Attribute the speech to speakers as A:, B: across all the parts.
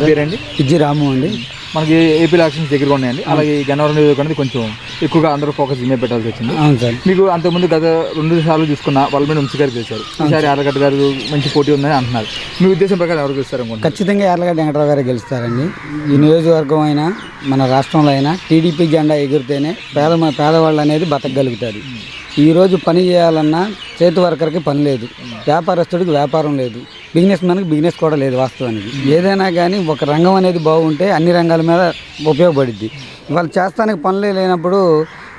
A: మీ పేరండి?
B: ఇజ్జి రాము అండి.
A: మనకి ఏపీ ఎలక్షన్స్ దగ్గరగా ఉన్నాయండి. అలాగే ఈ గన్నవరం నియోజకవర్గం కొంచెం ఎక్కువగా అందరూ ఫోకస్ మీద పెట్టాల్సి వచ్చింది.
B: అవును సార్.
A: మీకు అంతకుముందు గత రెండు సార్లు చూసుకున్న వాళ్ళ మీద వంశీ గారు గెలిచారు ఈసారి ఆలగడ్డ గారు మంచి పోటీ ఉందని అంటున్నారు. మీ ఉద్దేశం ప్రకారం ఎవరు గెలుస్తారు అనుకుంటున్నారు?
B: ఖచ్చితంగా యార్లగడ్డ వెంకటరావు గారు గెలుస్తారండి. ఈ నియోజకవర్గం అయినా మన రాష్ట్రంలో అయినా టీడీపీ జెండా ఎగిరితేనే పేద పేదవాళ్ళు అనేది బతకగలుగుతారు. ఈరోజు పని చేయాలన్నా చేతి వర్కర్కి పని లేదు. వ్యాపారస్తుడికి వ్యాపారం లేదు. బిజినెస్ మ్యాన్కి బిజినెస్ కూడా లేదు వాస్తవానికి. ఏదైనా కానీ ఒక రంగం అనేది బాగుంటే అన్ని రంగాల మీద ఉపయోగపడుద్ది. వాళ్ళు చేస్తానికి పనులే లేనప్పుడు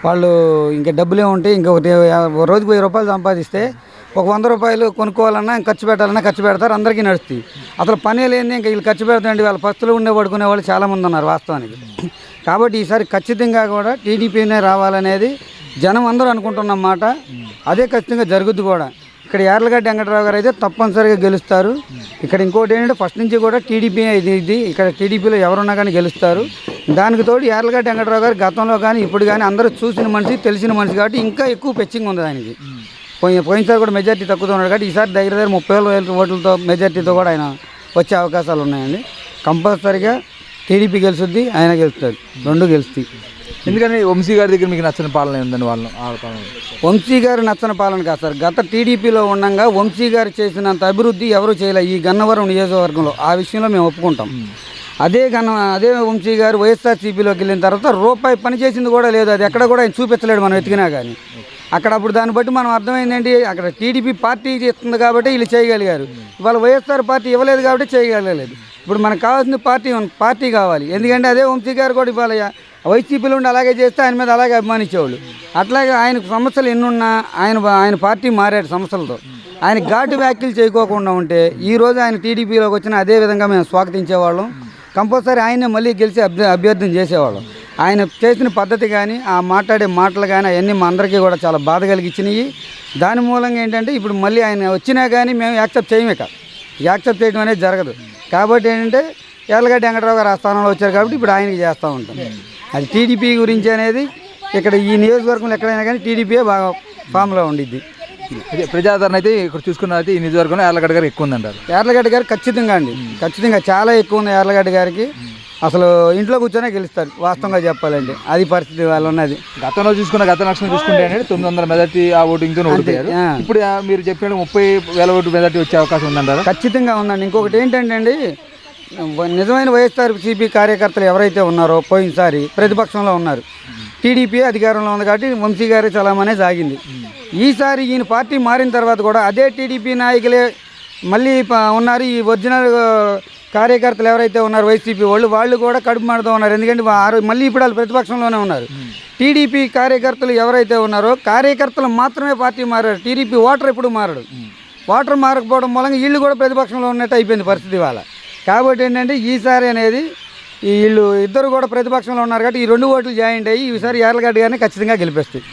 B: వాళ్ళు ఇంకా డబ్బులే ఉంటే ఇంకొకటి ఒక రోజుకి వెయ్యి రూపాయలు సంపాదిస్తే ఒక వంద రూపాయలు కొనుక్కోవాలన్నా ఖర్చు పెట్టాలన్నా ఖర్చు పెడతారు అందరికీ నడుస్తుంది అసలు పనే లేని ఇంకా వీళ్ళు ఖర్చు పెడతాండి వాళ్ళ పస్తులు ఉండే పడుకునే వాళ్ళు చాలామంది ఉన్నారు వాస్తవానికి. కాబట్టి ఈసారి ఖచ్చితంగా కూడా టీడీపీనే రావాలనేది జనం అందరూ అనుకుంటున్న మాట అదే ఖచ్చితంగా జరుగుద్ది కూడా. ఇక్కడ యార్లగడ్డ వెంకటరావు గారు అయితే తప్పనిసరిగా గెలుస్తారు. ఇక్కడ ఇంకోటి ఏంటంటే ఫస్ట్ నుంచి కూడా టీడీపీ ఇది ఇది ఇక్కడ టీడీపీలో ఎవరున్నా కానీ గెలుస్తారు. దానికి తోడు యార్లగడ్డ వెంకటరావు గారు గతంలో కానీ ఇప్పుడు కానీ అందరూ చూసిన మనిషి తెలిసిన మనిషి కాబట్టి ఇంకా ఎక్కువ పెచ్చింగ్ ఉంది దానికి పోయిన పోయినసారి కూడా మెజార్టీ తక్కువతో ఉన్నాడు కాబట్టి ఈసారి దగ్గర దగ్గర ముప్పై వేల వేల ఓట్లతో మెజార్టీతో కూడా ఆయన వచ్చే అవకాశాలు ఉన్నాయండి. కంపల్సరిగా టీడీపీ గెలుస్తుంది ఆయన గెలుస్తుంది రెండు గెలుస్తాయి.
A: ఎందుకని వంశీ గారి దగ్గర మీకు నచ్చని పాలన ఉందండి వాళ్ళు
B: వంశీ గారు నచ్చని పాలన కాదు సార్. గత టీడీపీలో ఉండగా వంశీ గారు చేసినంత అభివృద్ధి ఎవరు చేయలే. ఈ గన్నవరం నియోజకవర్గంలో ఆ విషయంలో మేము ఒప్పుకుంటాం. అదే గన్న అదే వంశీ గారు వైఎస్ఆర్సీపీలోకి వెళ్ళిన తర్వాత రూపాయి పని చేసింది కూడా లేదు. అది ఎక్కడ కూడా ఆయన చూపించలేడు మనం వెతికినా కానీ అక్కడ అప్పుడు దాన్ని బట్టి మనం అర్థమైందేంటి? అక్కడ టీడీపీ పార్టీ ఇస్తుంది కాబట్టి వీళ్ళు చేయగలిగారు. ఇవాళ వైఎస్ఆర్ పార్టీ ఇవ్వలేదు కాబట్టి చేయగలగలేదు ఇప్పుడు మనకు కావాల్సిన పార్టీ పార్టీ కావాలి. ఎందుకంటే అదే వంశీ గారు కూడా ఇవాళ వైసీపీలో ఉండి అలాగే చేస్తే ఆయన మీద అలాగే అభిమానించేవాళ్ళు. అట్లాగే ఆయనకు సమస్యలు ఎన్నున్నా ఆయన ఆయన పార్టీ మారాడు సమస్యలతో. ఆయన ఘాటు వ్యాఖ్యలు చేయకోకుండా ఉంటే ఈ రోజు ఆయన టీడీపీలోకి వచ్చిన అదే విధంగా మేము స్వాగతించేవాళ్ళం. కంపల్సరీ ఆయనే మళ్ళీ గెలిచి అభ్య అభ్యర్థన చేసేవాళ్ళం. ఆయన చేసిన పద్ధతి కానీ ఆ మాట్లాడే మాటలు కానీ అవన్నీ మా అందరికీ కూడా చాలా బాధ కలిగించినాయి దాని మూలంగా ఏంటంటే ఇప్పుడు మళ్ళీ ఆయన వచ్చినా కానీ మేము యాక్సెప్ట్ చేయమే కాదు. యాక్సెప్ట్ చేయడం అనేది జరగదు. కాబట్టి ఏంటంటే ఎర్లగడ్డ వెంకటరావు గారు ఆ స్థానంలో వచ్చారు కాబట్టి ఇప్పుడు ఆయనకి చేస్తూ ఉంటాం. అది టీడీపీ గురించి అనేది ఇక్కడ ఈ నియోజకవర్గంలో ఎక్కడైనా కానీ టీడీపీయే బాగా ఫామ్లో ఉండిద్ది.
A: అదే ప్రజాదరణ అయితే ఇక్కడ చూసుకున్న అయితే ఈ నియోజకవర్గంలో ఆలగడ్డ గారు ఎక్కువ ఉందంటారు.
B: యార్లగడ్డ గారు ఖచ్చితంగా అండి. ఖచ్చితంగా చాలా ఎక్కువ ఉంది యార్లగడ్డ గారికి. అసలు ఇంట్లో కూర్చొనే గెలుస్తారు వాస్తవంగా చెప్పాలంటే. అది పరిస్థితి వాళ్ళు ఉన్నది.
A: గతంలో చూసుకున్న గత లక్షణం చూసుకుంటే అనేది తొమ్మిది వందల మెజార్టీ ఆ ఓటింగ్తో ఓడిపోయారు. ఇప్పుడు మీరు చెప్పిన ముప్పై వేల ఓటు మెజార్టీ వచ్చే అవకాశం ఉందంటారా?
B: ఖచ్చితంగా ఉందండి. ఇంకొకటి ఏంటంటే అండి నిజమైన వైఎస్ఆర్ సిపి కార్యకర్తలు ఎవరైతే ఉన్నారో పోయినసారి ప్రతిపక్షంలో ఉన్నారు. టీడీపీ అధికారంలో ఉంది కాబట్టి వంశీ గారి చలామనే సాగింది. ఈసారి ఈయన పార్టీ మారిన తర్వాత కూడా అదే టీడీపీ నాయకులే మళ్ళీ ఉన్నారు. ఈ ఒరిజినల్ కార్యకర్తలు ఎవరైతే ఉన్నారు వైసీపీ వాళ్ళు వాళ్ళు కూడా కడుపు మాడుతూ ఉన్నారు. ఎందుకంటే మళ్ళీ ఇప్పుడు వాళ్ళు ప్రతిపక్షంలోనే ఉన్నారు. టీడీపీ కార్యకర్తలు ఎవరైతే ఉన్నారో కార్యకర్తలు మాత్రమే పార్టీ మారారు. టీడీపీ ఓటర్ ఎప్పుడు మారడు. ఓటర్ మారకపోవడం మూలంగా వీళ్ళు కూడా ప్రతిపక్షంలో ఉన్నట్టు అయిపోయింది పరిస్థితి వాళ్ళ కాబట్టి ఏంటంటే ఈసారి అనేది వీళ్ళు ఇద్దరు కూడా ప్రతిపక్షంలో ఉన్నారు కాబట్టి ఈ రెండు ఓట్లు జాయింట్ అయ్యి ఈసారి యార్లగడ్డ గారిని ఖచ్చితంగా గెలిపిస్తాయి.